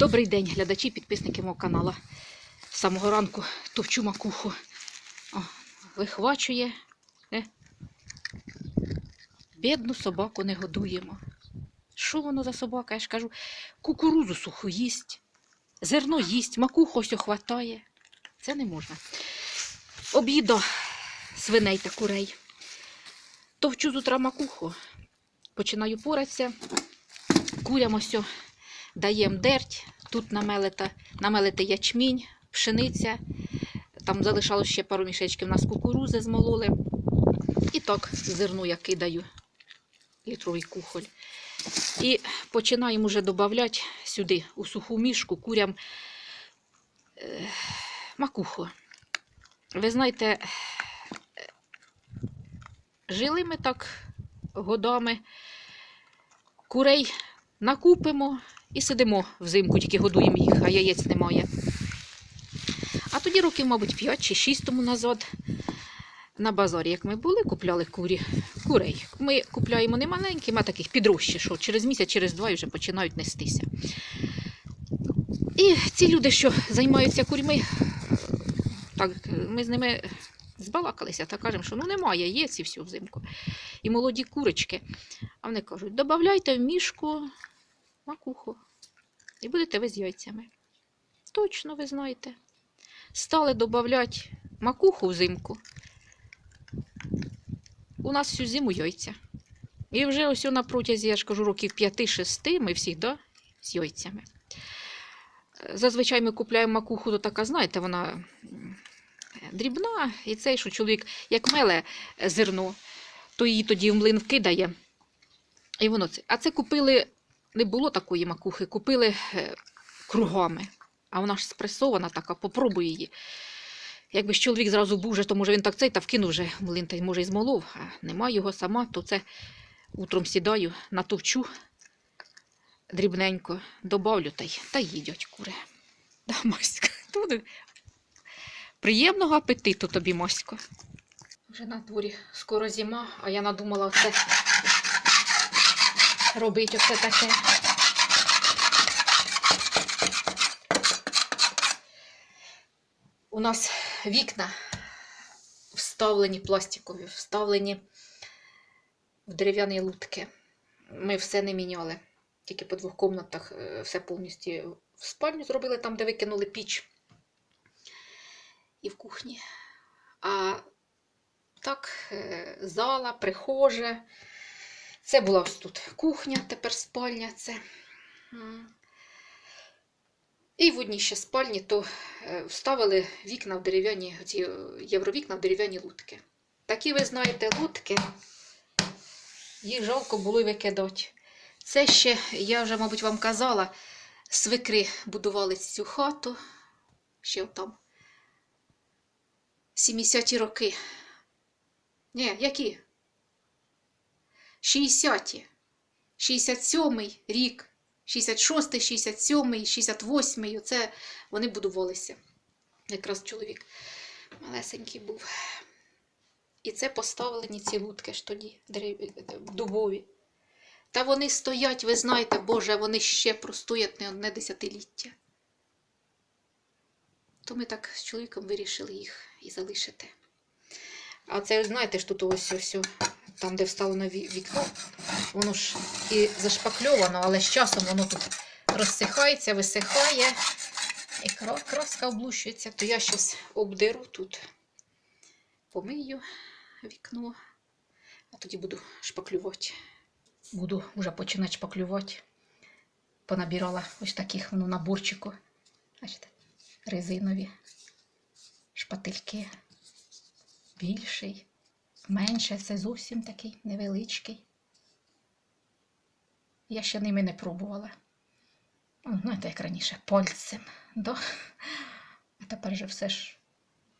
Добрий день, глядачі, підписники мого каналу. З самого ранку товчу макуху. О, вихвачує. Е. Бідну собаку не годуємо. Що воно за собака? Я ж кажу, кукурузу суху їсть, зерно їсть, макуху ось хватає. Це не можна. Обіда свиней та курей. Товчу з утра макуху, починаю поратися, курям ось даємо дерть, тут намелета, намелити ячмінь, пшениця. Там залишалось ще пару мішечків, у нас кукурузи змололи. І так зерно я кидаю, літровий кухоль. І починаємо вже додавати сюди, у суху мішку, курям е, макуху. Ви знаєте, жили ми так годами, курей накупимо і сидимо взимку, тільки годуємо їх, а яєць немає. А тоді років, мабуть, 5 чи 6 тому назад на базарі, як ми були, купляли курі, курей. Ми купляємо не маленькі, а таких підрощі, що через місяць, через два вже починають нестися. І ці люди, що займаються курьми, так, ми з ними збалакалися та кажемо, що ну немає яєць і все взимку. І молоді курочки. А вони кажуть, додавайте в мішку макуху. І будете ви з яйцями. Точно ви знаєте. Стали додавати макуху взимку. У нас всю зиму яйця. І вже ось на протязі, я ж кажу, років 5-6 ми завжди з яйцями. Зазвичай ми купляємо макуху, то така, знаєте, вона дрібна, і цей, що чоловік як меле е, зерно, то її тоді в млин вкидає. І воно це. А це купили, не було такої макухи, купили е, кругами. А вона ж спресована така, попробуй її. Якби ж чоловік зразу був, вже, то може він так цей та вкинув вже млин, та й може і змолов, а нема його сама, то це утром сідаю, натовчу дрібненько, добавлю та й та їдять кури. Да, Маська, туди. Приємного апетиту тобі, Масько. Вже на дворі скоро зима, а я надумала оце робити оце таке. У нас вікна вставлені пластикові, вставлені в дерев'яні лутки. Ми все не міняли. Тільки по двох кімнатах е, все повністю в спальню зробили, там, де викинули піч. І в кухні. А так, е, зала, прихожа. Це була ось тут кухня, тепер спальня. це. І в одній ще спальні то е, вставили вікна в дерев'яні, ці е, євровікна в дерев'яні лутки. Такі, ви знаєте, лутки, їх жалко було викидати. Це ще, я вже, мабуть, вам казала, свекри будували цю хату, ще там. 70-ті роки. Ні, які? 60-ті. 67-й рік. 66-й, 67-й, 68-й. Оце вони будувалися. Якраз чоловік малесенький був. І це поставлені ці лутки ж тоді, дубові. Та вони стоять, ви знаєте, Боже, вони ще простоять не одне десятиліття. То ми так з чоловіком вирішили їх і залишити. А це, знаєте, ж тут ось ось, там, де вставлено вікно, воно ж і зашпакльовано, але з часом воно тут розсихається, висихає, і краска облущується, то я щось обдеру тут, помию вікно, а тоді буду шпаклювати. Буду вже починати шпаклювати. Понабирала ось таких воно наборчику. Бачите, резинові шпательки. Більший, менше, це зовсім такий невеличкий. Я ще ними не пробувала. Ну, Знаєте, як раніше, пальцем. Да? А тепер же все ж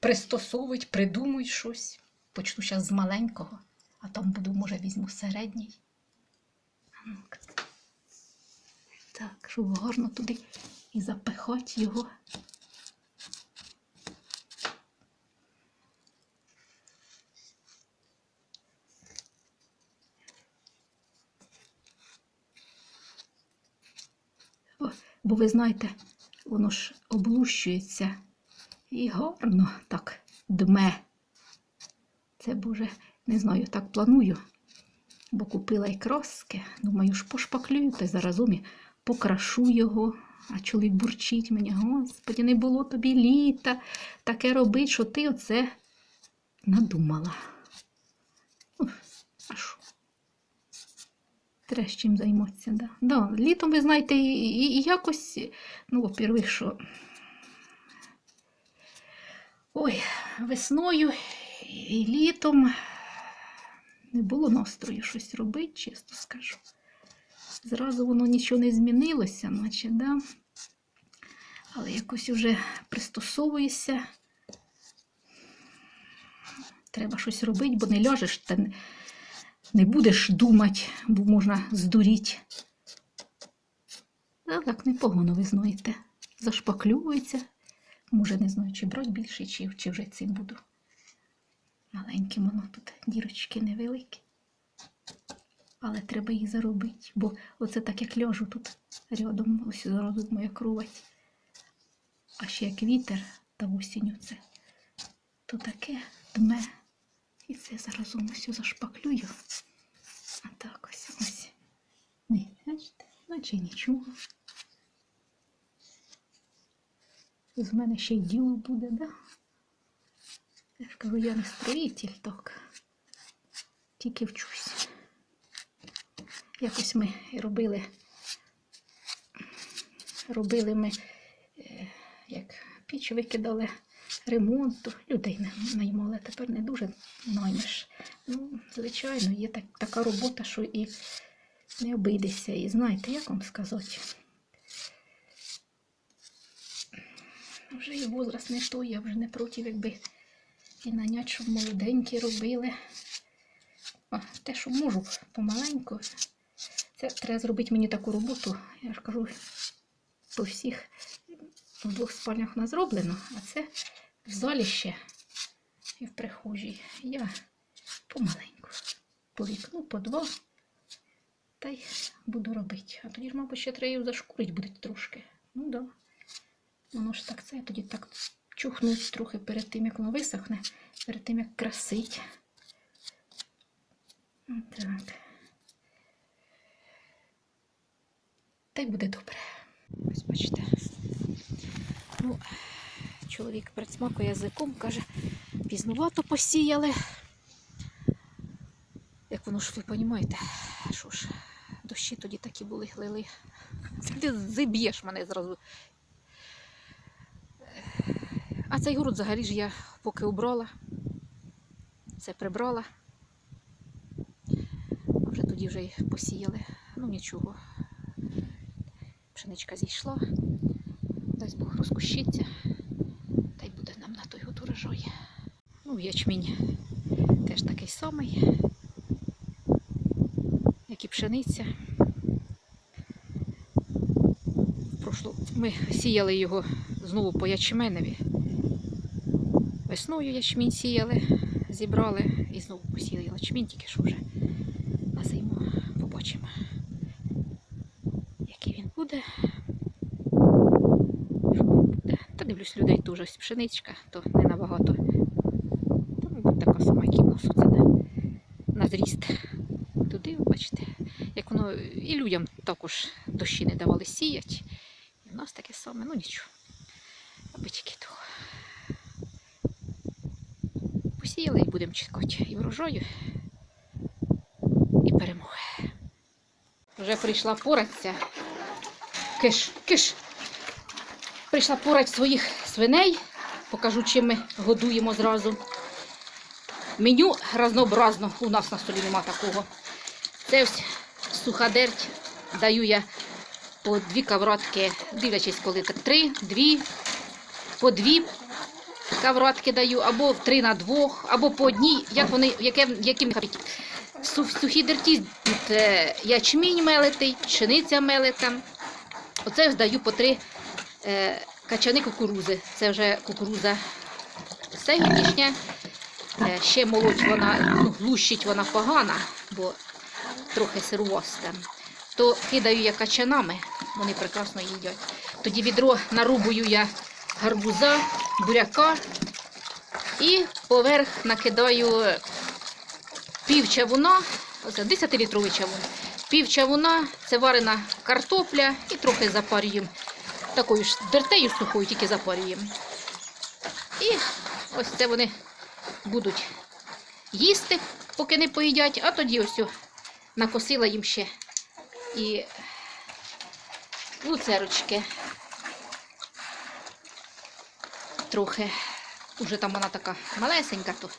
пристосовують, придумують щось. Почну зараз з маленького, а там буду, може, візьму середній. Так, щоб гарно туди і запихати його. Бо ви знаєте, воно ж облущується і гарно так дме. Це боже, не знаю, так планую. Бо купила й краски. Думаю, ж пошпаклюю та заразом і покрашу його. А чоловік бурчить мені, господі, не було тобі літа таке робить, що ти оце надумала. Ух, А що? Треба з чим займатися, да. Да, літом, ви знаєте, і, і, якось, ну, во-первых, що. Ой, весною і літом не було настрою щось робити, чесно скажу. Зразу воно нічого не змінилося, наче, да? але якось вже пристосовуєшся. Треба щось робити, бо не ляжеш та не- будеш думати, бо можна здуріти. А так непогано, ви знаєте. Зашпаклюється. Може, не знаю, чи брати більше, чи, чи вже цим буду. Маленьким воно тут дірочки невеликі. Але треба їх заробити, бо оце так як ляжу тут рядом, ось зараз моя кровать. А ще як вітер та осінь оце, то таке дме. І це зараз ось зашпаклюю. А так ось ось. Не, бачите, наче нічого. З мене ще й діло буде, да? Я ж кажу, я не строїтель так. Тільки вчусь. Якось ми робили, робили ми, е, як піч викидали ремонту, людей наймали, тепер не дуже наймеш. Ну, звичайно, є так, така робота, що і не обійдеться. І знаєте, як вам сказати? Вже і возраст не той, я вже не проти, якби і нанять, щоб молоденькі робили. А, те, що можу помаленьку. Це треба зробити мені таку роботу. Я ж кажу, по всіх в двох спальнях вона зроблено, а це в залі ще і в прихожій. Я помаленьку. По вікну, по два. Та й буду робити. А тоді ж, мабуть, ще треба зашкурити буде трошки. Ну да. Воно ж так це, тоді так чухнуть трохи перед тим, як воно висохне, перед тим, як красить. Так. Та й буде добре. Ось бачите. Ну, чоловік присмакує язиком, каже, пізнувато посіяли. Як воно ж ви розумієте, що ж, дощі тоді такі були, лили. Ти зиб'єш мене зразу. А цей город взагалі ж я поки убрала, це прибрала. Вже тоді вже посіяли. Ну нічого. Пшеничка зійшла. Дасть Бог розкущиться. Та й буде нам на той год урожай. Ну, ячмінь теж такий самий, як і пшениця. Ми сіяли його знову по ячменеві. Весною ячмінь сіяли, зібрали і знову посіяли ячмінь, тільки що вже на зиму побачимо, який він буде. Що він буде. Та дивлюсь, людей ось пшеничка, то не набагато. Та, мабуть, така сама, нас оце, на зріст. Туди, бачите, як воно і людям також дощі не давали сіять. І в нас таке саме, ну нічого. Аби тільки того. Посіяли і будемо чекати і врожаю, і перемоги. Вже прийшла поратися. Киш, киш. Прийшла порать своїх свиней. Покажу, чим ми годуємо зразу. Меню разнообразно. У нас на столі нема такого. Це ось суха дерть. Даю я по дві кавратки, дивлячись, коли це три, дві, по дві кавратки даю, або в три на двох, або по одній, як вони, яке, яким кажуть. Су- Сухі дерті, тут, е, ячмінь мелитий, пшениця мелита. Оце даю по три качани кукурузи. Це вже кукуруза сегодняшня. Е, ще молоть вона, ну, глущить вона погана, бо трохи сируваста. То кидаю я качанами, вони прекрасно їдять. Тоді відро нарубую я гарбуза, буряка і поверх накидаю пів чавуна, оце 10-літровий чавун. Пів чавуна, це варена картопля і трохи запарюємо. Такою ж дертею сухою, тільки запарюємо. І ось це вони будуть їсти, поки не поїдять, а тоді ось накосила їм ще і луцерочки. Трохи. Уже там вона така малесенька, то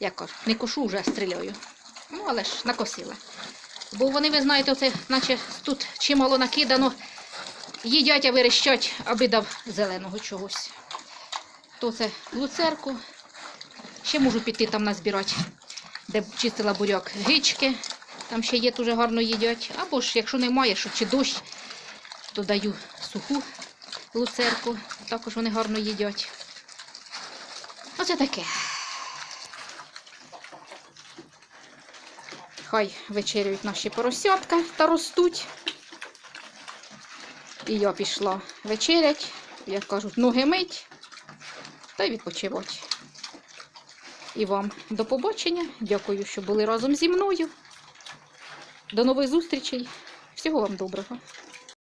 я не кошу вже, а стріляю. Ну, але ж накосила. Бо вони, ви знаєте, оце, наче тут чимало накидано, їдять, а верещать, аби дав зеленого чогось. То це луцерку. Ще можу піти там назбирати, де чистила буряк гички. Там ще є дуже гарно їдять. Або ж, якщо немає, що чи дощ, то даю суху луцерку. Також вони гарно їдять. Оце таке. Хай вечерюють наші поросятка та ростуть. І я пішла вечерять, як кажуть, ноги мить та й відпочивати. І вам до побачення. Дякую, що були разом зі мною. До нових зустрічей. Всього вам доброго.